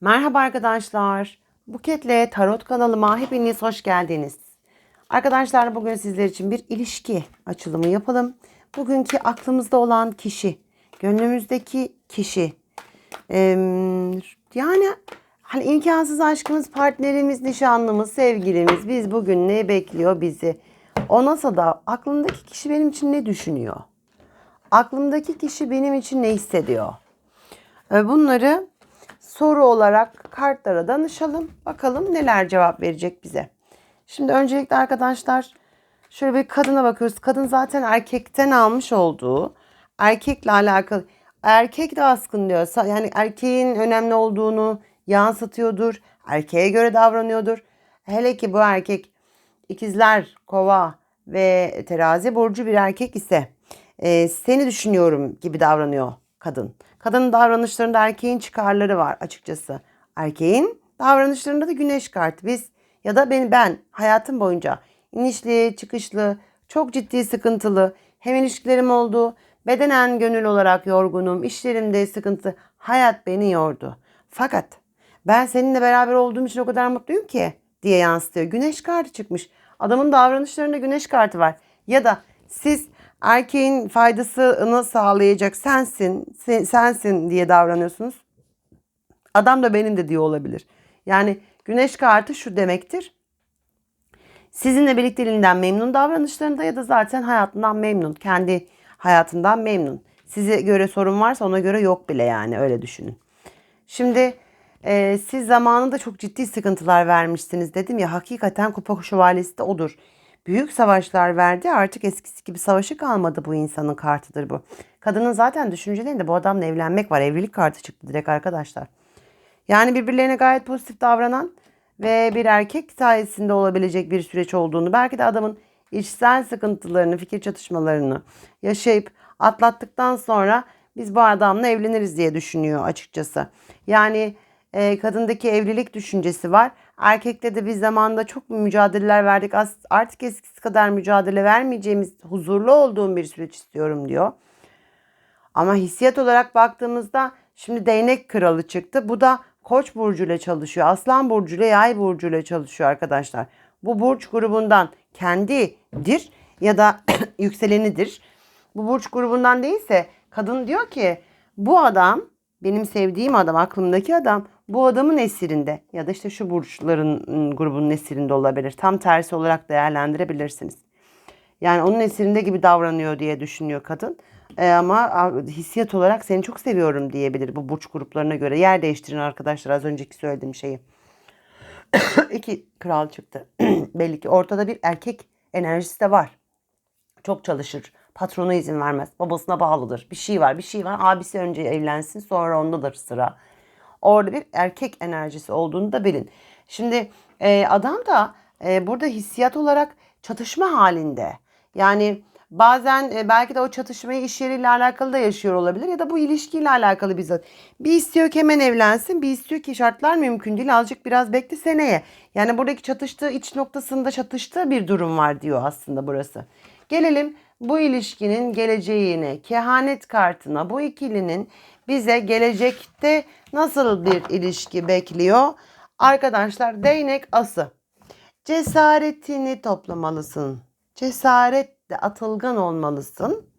Merhaba arkadaşlar. Buket'le Tarot kanalıma hepiniz hoş geldiniz. Arkadaşlar bugün sizler için bir ilişki açılımı yapalım. Bugünkü aklımızda olan kişi, gönlümüzdeki kişi. Yani hani imkansız aşkımız, partnerimiz, nişanlımız, sevgilimiz biz bugün ne bekliyor bizi? O nasıl da aklımdaki kişi benim için ne düşünüyor? Aklımdaki kişi benim için ne hissediyor? Bunları soru olarak kartlara danışalım. Bakalım neler cevap verecek bize. Şimdi öncelikle arkadaşlar şöyle bir kadına bakıyoruz. Kadın zaten erkekten almış olduğu erkekle alakalı erkek de askın diyorsa yani erkeğin önemli olduğunu yansıtıyordur. Erkeğe göre davranıyordur. Hele ki bu erkek ikizler, kova ve terazi burcu bir erkek ise e, seni düşünüyorum gibi davranıyor kadın. Kadının davranışlarında erkeğin çıkarları var açıkçası. Erkeğin davranışlarında da güneş kartı. Biz ya da ben, ben hayatım boyunca inişli, çıkışlı, çok ciddi sıkıntılı, hem ilişkilerim oldu, bedenen gönül olarak yorgunum, işlerimde sıkıntı, hayat beni yordu. Fakat ben seninle beraber olduğum için o kadar mutluyum ki diye yansıtıyor. Güneş kartı çıkmış. Adamın davranışlarında güneş kartı var. Ya da siz erkeğin faydasını sağlayacak sensin, sen- sensin diye davranıyorsunuz. Adam da benim de diyor olabilir. Yani güneş kartı şu demektir. Sizinle birlikteliğinden memnun davranışlarında ya da zaten hayatından memnun. Kendi hayatından memnun. Size göre sorun varsa ona göre yok bile yani öyle düşünün. Şimdi e, siz zamanında çok ciddi sıkıntılar vermişsiniz dedim ya hakikaten kupa şövalyesi de odur. Büyük savaşlar verdi artık eskisi gibi savaşı kalmadı bu insanın kartıdır bu. Kadının zaten düşüncelerinde bu adamla evlenmek var. Evlilik kartı çıktı direkt arkadaşlar. Yani birbirlerine gayet pozitif davranan ve bir erkek sayesinde olabilecek bir süreç olduğunu, belki de adamın içsel sıkıntılarını, fikir çatışmalarını yaşayıp atlattıktan sonra biz bu adamla evleniriz diye düşünüyor açıkçası. Yani e, kadındaki evlilik düşüncesi var. Erkekte de biz zamanında çok mücadeleler verdik. Artık eskisi kadar mücadele vermeyeceğimiz, huzurlu olduğum bir süreç istiyorum diyor. Ama hissiyat olarak baktığımızda şimdi değnek kralı çıktı. Bu da koç burcuyla çalışıyor. Aslan burcuyla yay burcuyla çalışıyor arkadaşlar. Bu burç grubundan kendidir ya da yükselenidir. Bu burç grubundan değilse kadın diyor ki bu adam benim sevdiğim adam aklımdaki adam bu adamın esirinde ya da işte şu burçların ım, grubunun esirinde olabilir. Tam tersi olarak değerlendirebilirsiniz. Yani onun esirinde gibi davranıyor diye düşünüyor kadın. Ee, ama hissiyat olarak seni çok seviyorum diyebilir bu burç gruplarına göre. Yer değiştirin arkadaşlar az önceki söylediğim şeyi. İki kral çıktı. Belli ki ortada bir erkek enerjisi de var. Çok çalışır. Patrona izin vermez. Babasına bağlıdır. Bir şey var, bir şey var. Abisi önce evlensin, sonra ondadır sıra. Orada bir erkek enerjisi olduğunu da bilin. Şimdi e, adam da e, burada hissiyat olarak çatışma halinde. Yani bazen e, belki de o çatışmayı iş yeriyle alakalı da yaşıyor olabilir ya da bu ilişkiyle alakalı bizzat. Bir istiyor ki hemen evlensin, bir istiyor ki şartlar mümkün değil. Azıcık biraz bekle seneye. Yani buradaki çatıştığı iç noktasında çatıştığı bir durum var diyor aslında burası. Gelelim bu ilişkinin geleceğine, kehanet kartına, bu ikilinin bize gelecekte nasıl bir ilişki bekliyor? Arkadaşlar değnek ası. Cesaretini toplamalısın. Cesaretle atılgan olmalısın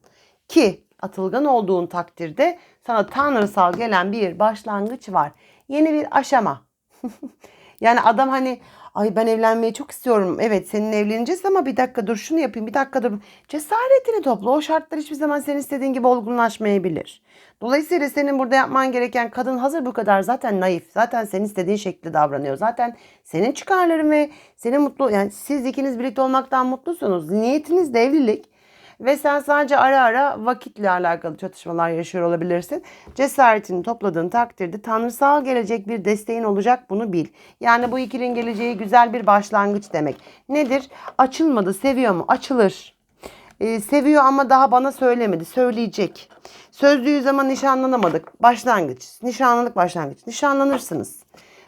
ki atılgan olduğun takdirde sana tanrısal gelen bir başlangıç var. Yeni bir aşama. yani adam hani ay ben evlenmeyi çok istiyorum. Evet seninle evleneceğiz ama bir dakika dur şunu yapayım bir dakika dur. Cesaretini topla. O şartlar hiçbir zaman senin istediğin gibi olgunlaşmayabilir. Dolayısıyla senin burada yapman gereken kadın hazır bu kadar zaten naif. Zaten senin istediğin şekilde davranıyor. Zaten senin çıkarların ve senin mutlu yani siz ikiniz birlikte olmaktan mutlusunuz. Niyetiniz de evlilik. Ve sen sadece ara ara vakitle alakalı çatışmalar yaşıyor olabilirsin. Cesaretini topladığın takdirde tanrısal gelecek bir desteğin olacak bunu bil. Yani bu ikilinin geleceği güzel bir başlangıç demek. Nedir? Açılmadı, seviyor mu? Açılır. Ee, seviyor ama daha bana söylemedi. Söyleyecek. Sözlüğü zaman nişanlanamadık. Başlangıç. Nişanlılık başlangıç. Nişanlanırsınız.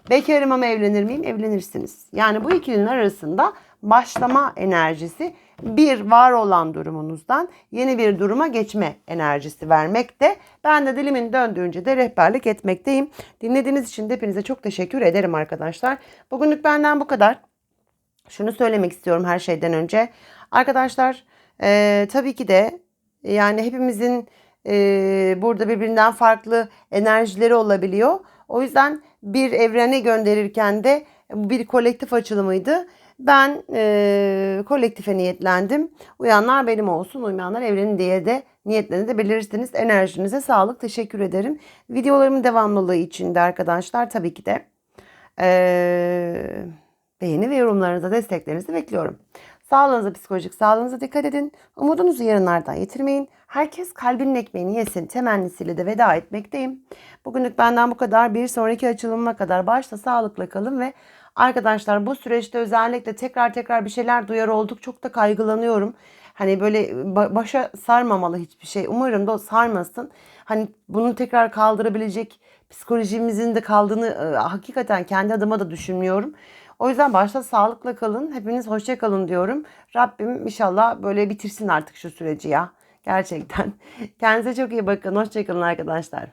Bekarım ama evlenir miyim? Evlenirsiniz. Yani bu ikilinin arasında başlama enerjisi bir var olan durumunuzdan yeni bir duruma geçme enerjisi vermekte. Ben de dilimin döndüğünce de rehberlik etmekteyim. Dinlediğiniz için de hepinize çok teşekkür ederim arkadaşlar. Bugünlük benden bu kadar. Şunu söylemek istiyorum her şeyden önce. Arkadaşlar eee, tabii ki de yani hepimizin eee, burada birbirinden farklı enerjileri olabiliyor. O yüzden bir evrene gönderirken de bir kolektif açılımıydı. Ben eee, kolektife niyetlendim. Uyanlar benim olsun, uymayanlar evrenin diye de niyetlerini de belirirsiniz. Enerjinize sağlık. Teşekkür ederim. Videolarımın devamlılığı için de arkadaşlar tabii ki de eee, beğeni ve yorumlarınızı, desteklerinizi bekliyorum. Sağlığınıza, psikolojik sağlığınıza dikkat edin. Umudunuzu yarınlardan yitirmeyin. Herkes kalbinin ekmeğini yesin temennisiyle de veda etmekteyim. Bugünlük benden bu kadar. Bir sonraki açılımıma kadar başta sağlıkla kalın ve arkadaşlar bu süreçte özellikle tekrar tekrar bir şeyler duyar olduk. Çok da kaygılanıyorum. Hani böyle ba- başa sarmamalı hiçbir şey. Umarım da sarmasın. Hani bunu tekrar kaldırabilecek psikolojimizin de kaldığını e, hakikaten kendi adıma da düşünmüyorum. O yüzden başta sağlıkla kalın. Hepiniz hoşça kalın diyorum. Rabbim inşallah böyle bitirsin artık şu süreci ya. Gerçekten. Kendinize çok iyi bakın. Hoşça kalın arkadaşlar.